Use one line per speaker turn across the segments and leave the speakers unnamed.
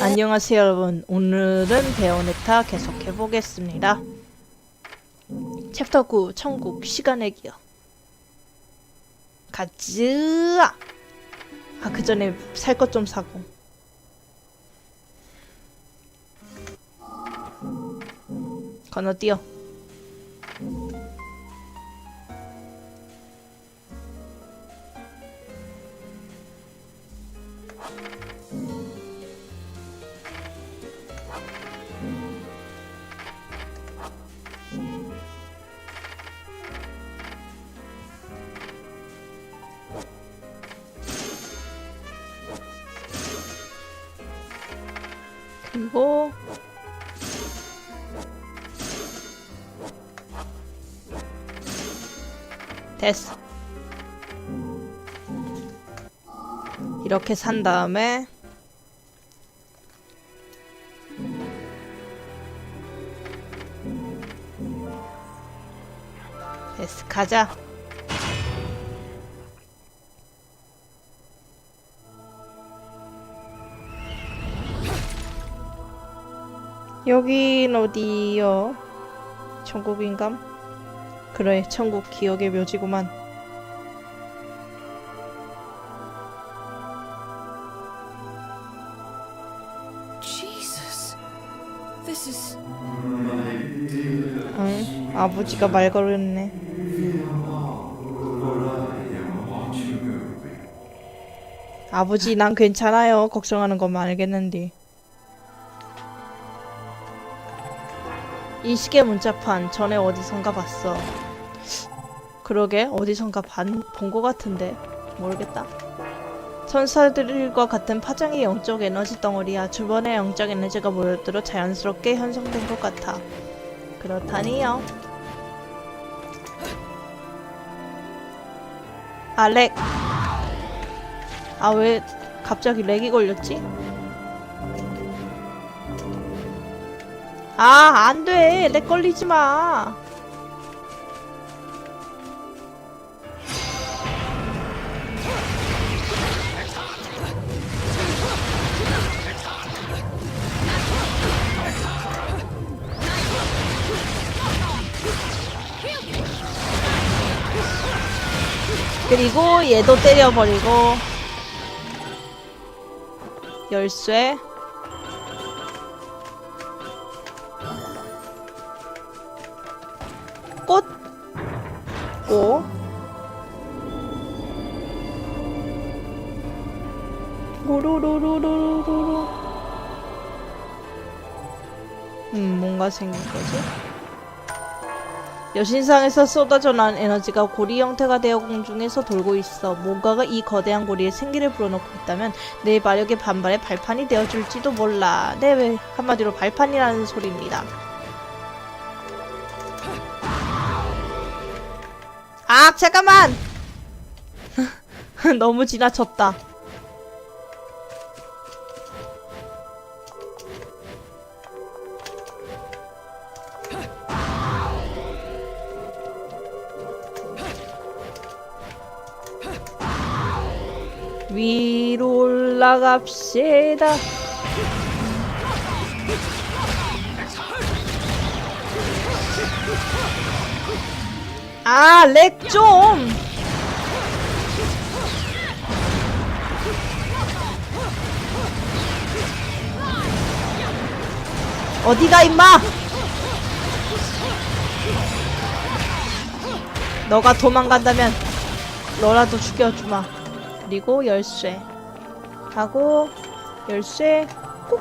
안녕하세요 여러분. 오늘은 베오네타 계속해 보겠습니다. 챕터 9 천국 시간의 기억 가즈아! 아그 전에 살 것 좀 사고 건너뛰어 그리고 됐어. 이렇게 산 다음에 됐어. 가자. 여긴 어디요? 천국인감? 그래, 천국 기억의 묘지구만. 응, 아버지가 말 걸었네. 아버지, 난 괜찮아요. 걱정하는 것만 알겠는데. 이 시계 문자판 전에 어디선가 봤어. 그러게 어디선가 본 것 같은데 모르겠다. 천사들과 같은 파장의 영적 에너지 덩어리야 주변에 영적 에너지가 모여들어 자연스럽게 형성된 것 같아. 그렇다니요. 아 렉. 아 왜 갑자기 렉이 걸렸지? 아, 안 돼. 렉 걸리지 마. 그리고 얘도 때려버리고 열쇠 꽃, 고, 고로로로로로로. 음, 뭔가 생긴 거지? 여신상에서 쏟아져 난 에너지가 고리 형태가 되어 공중에서 돌고 있어. 뭔가가 이 거대한 고리에 생기를 불어넣고 있다면 내 마력의 반발에 발판이 되어줄지도 몰라. 네, 왜 한마디로 발판이라는 소리입니다. 아, 잠깐만! 너무 지나쳤다. 올라갑시다. 아, 렉 좀! 어디가 임마! 너가 도망간다면 너라도 죽여주마. 그리고 열쇠. 하고 열쇠 꾹.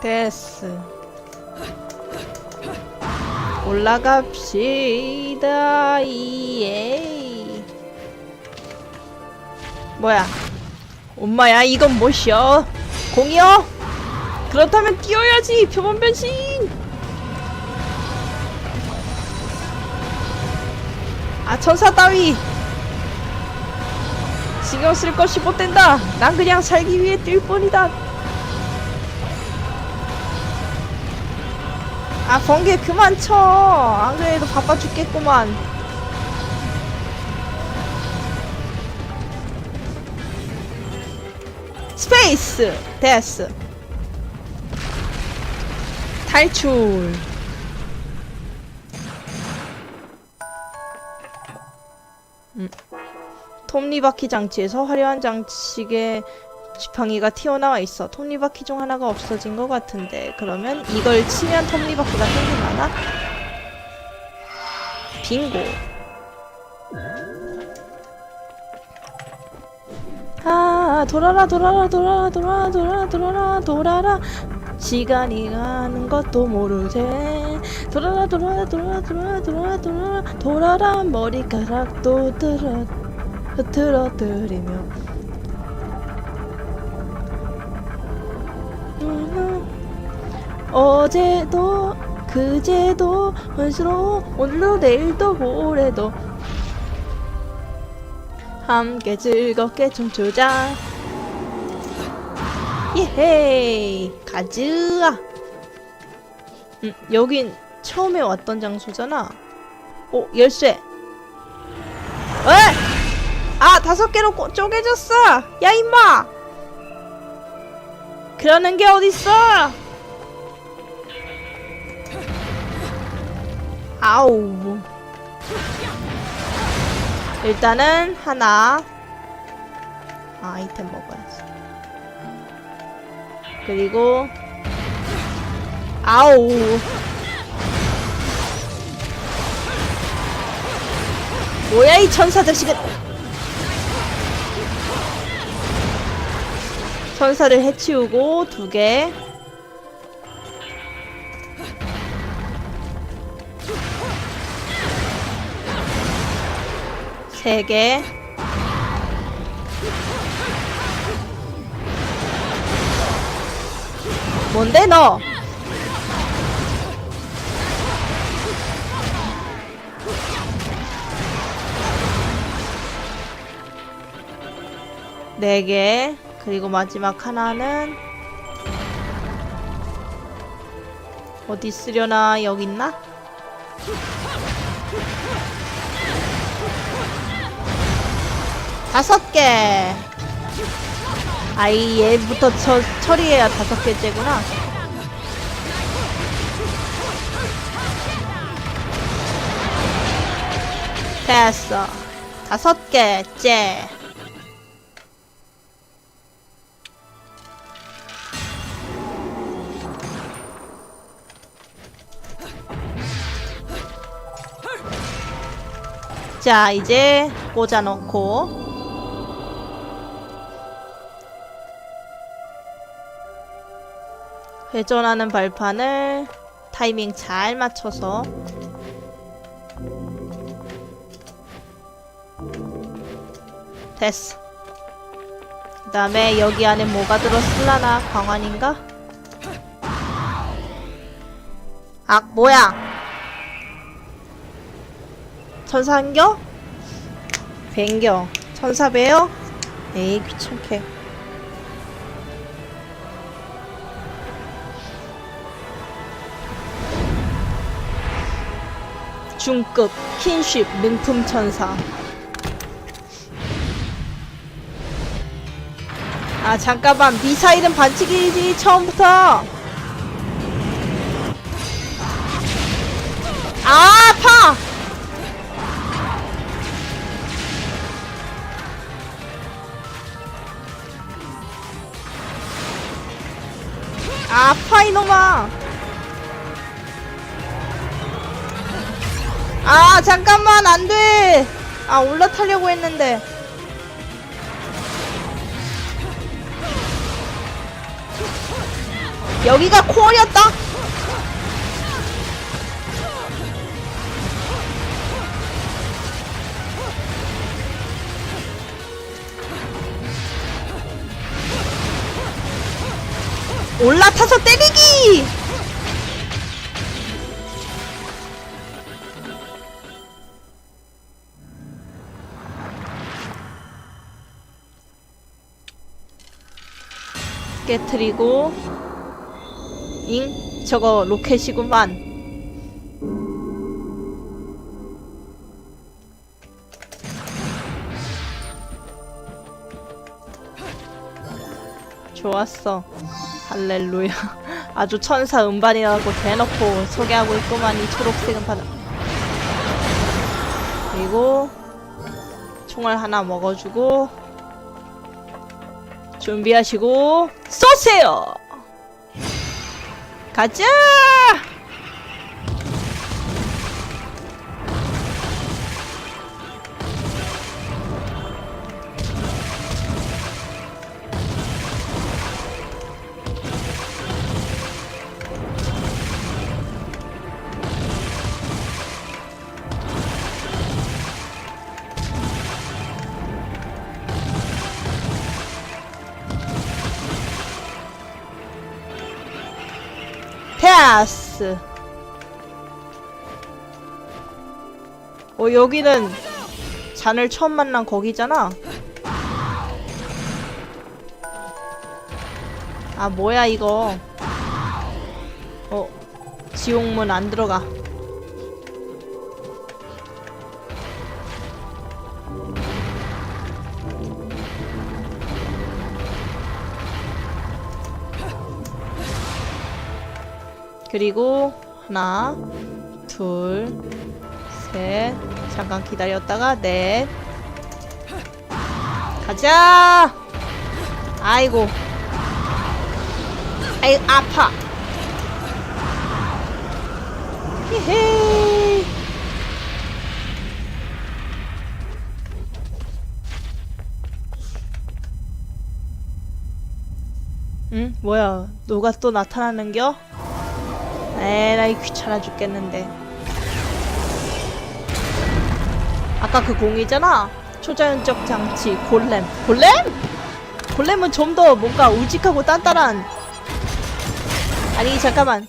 됐어. 올라갑시다. 이에. 뭐야? 엄마야, 이건 뭐시여? 공이요? 그렇다면 뛰어야지 표범 변신! 아 천사 따위! 신경 쓸 것이 못 된다! 난 그냥 살기 위해 뛸 뿐이다! 아 번개 그만 쳐안 그래도 바빠 죽겠구만! 스페이스! 데스! 탈출 음. 톱니바퀴 장치에서 화려한 장식의 지팡이가 튀어나와 있어 톱니바퀴 중 하나가 없어진 것 같은데 그러면 이걸 치면 톱니바퀴가 생겨나나? 빙고 아 돌아라 돌아라 돌아라 돌아라 돌아라 돌아라 돌아라 시간이 가는 것도 모르지 돌아라 돌아라 돌아라 돌아라 돌아라 돌아라. 돌아라 머리카락도 들어 흐트러뜨리며. 어제도 그제도 헌수로 오늘도 내일도 모레도. 함께 즐겁게 춤추자. 예 헤이 가즈아. 음, 여긴 처음에 왔던 장소잖아. 오 열쇠. 에! 아 다섯 개로 꼬- 쪼개졌어. 야 임마. 그러는 게 어딨어? 아우. 일단은 하나. 아, 아이템 먹어야지 그리고 아우 뭐야 이 천사 자식은. 천사를 해치우고 두개. 세 개. 뭔데 너? 네 개. 그리고 마지막 하나는 어디 쓰려나 여기 있나? 다섯 개. 아이 얘부터 처, 처리해야 다섯 개째구나. 됐어. 다섯 개째. 자, 이제 꽂아놓고 회전하는 발판을 타이밍 잘 맞춰서 됐어. 그 다음에 여기 안에 뭐가 들었을라나? 광환인가? 아, 뭐야? 천사한겨? 뱅겨. 천사배요? 에이, 귀찮게. 중급 킨쉽 명품 천사. 아 잠깐만 미사일은 반칙이지 처음부터. 아 아파. 아파 이놈아. 아 잠깐만 안돼. 아 올라타려고 했는데. 여기가 코어였다? 올라타서 때리기 깨트리고 잉? 저거 로켓이구만. 좋았어. 할렐루야. 아주 천사 음반이라고 대놓고 소개하고 있구만 이 초록색 음반 그리고 총알 하나 먹어주고 준비하시고 쏘세요. 가자 패스 어 여기는 잔을 처음 만난 거기잖아. 아 뭐야 이거? 어 지옥문 안 들어가 그리고 하나, 둘, 셋. 잠깐 기다렸다가 넷. 가자. 아이고. 아이 아파. 히헤. 응? 뭐야? 누가 또 나타나는겨? 에라이 귀찮아 죽겠는데 아까 그 공이잖아 초자연적 장치 골렘 골렘? 골렘은 좀 더 뭔가 우직하고 단단한 아니 잠깐만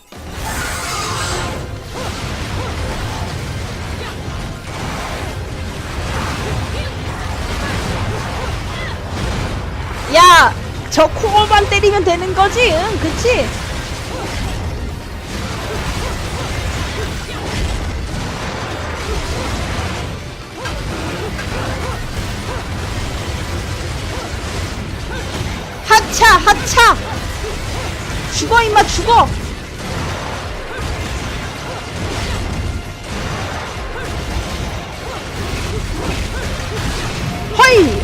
야! 저 코어만 때리면 되는 거지? 응 그치? 하차 하차. 죽어 임마 죽어. 허이.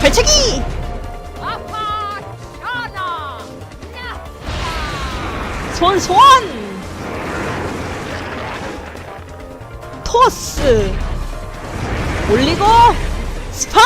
발차기. 손 손 토스. 올리고 스파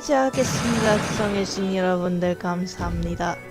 여기까지 하겠습니다. 시청해주신 여러분들 감사합니다.